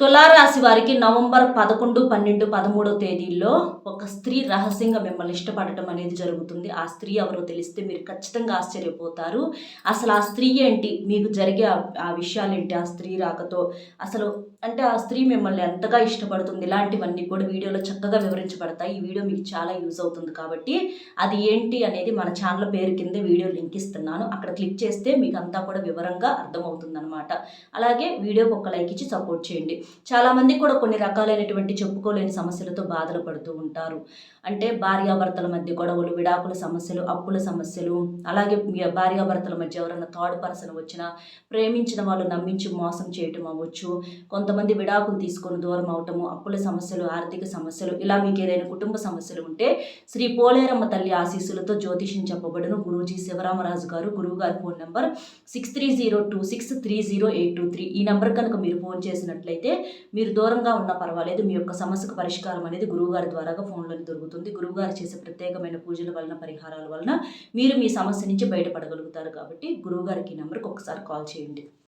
తులారాశి వారికి నవంబర్ పదకొండు పన్నెండు పదమూడో తేదీల్లో ఒక స్త్రీ రహస్యంగా మిమ్మల్ని ఇష్టపడటం అనేది జరుగుతుంది. ఆ స్త్రీ ఎవరో తెలిస్తే మీరు ఖచ్చితంగా ఆశ్చర్యపోతారు. అసలు ఆ స్త్రీ ఏంటి? మీకు జరిగే ఆ- ఆ విషయాలు ఏంటి ఆ స్త్రీ రాకతో అసలు అంటే ఆ స్త్రీ మిమ్మల్ని ఎంతగా ఇష్టపడుతుంది? ఇలాంటివన్నీ కూడా వీడియోలో చక్కగా వివరించబడతాయి. ఈ వీడియో మీకు చాలా యూజ్ అవుతుంది కాబట్టి అది ఏంటి అనేది మన ఛానల్ పేరు కింద వీడియో లింక్ ఇస్తున్నాను. అక్కడ క్లిక్ చేస్తే మీకు అంతా కూడా వివరంగా అర్థమవుతుంది అనమాట అలాగే వీడియోకి ఒక లైక్ ఇచ్చి సపోర్ట్ చేయండి. చాలామంది కూడా కొన్ని రకాలైనటువంటి చెప్పుకోలేని సమస్యలతో బాధలు పడుతూ ఉంటారు. అంటే భార్యాభర్తల మధ్య గొడవలు విడాకుల సమస్యలు అప్పుల సమస్యలు అలాగే భార్యాభర్తల మధ్య ఎవరైనా థర్డ్ పర్సన్ వచ్చినా ప్రేమించిన వాళ్ళు నమ్మించి మోసం చేయటం అవ్వచ్చు. కొంతమంది విడాకులు తీసుకొని దూరం అవటము అప్పుల సమస్యలు ఆర్థిక సమస్యలు ఇలా మీకు ఏదైనా కుటుంబ సమస్యలు ఉంటే శ్రీ పోలేరమ్మ తల్లి ఆశీస్సులతో జ్యోతిషం చెప్పబడును. గురూజీ శివరామరాజు గారు గురువు గారి phone number six three zero two six three zero eight two three. ఈ నెంబర్ కనుక మీరు ఫోన్ చేసినట్లయితే మీరు దూరంగా ఉన్నా పర్వాలేదు మీ యొక్క సమస్యకు పరిష్కారం అనేది గురువుగారి ద్వారాగా ఫోన్లోనే దొరుకుతుంది. గురువుగారు చేసే ప్రత్యేకమైన పూజల వలన పరిహారాల వలన మీరు మీ సమస్య నుంచి బయటపడగలుగుతారు కాబట్టి గురువుగారికి ఈ నెంబర్కి ఒకసారి కాల్ చేయండి.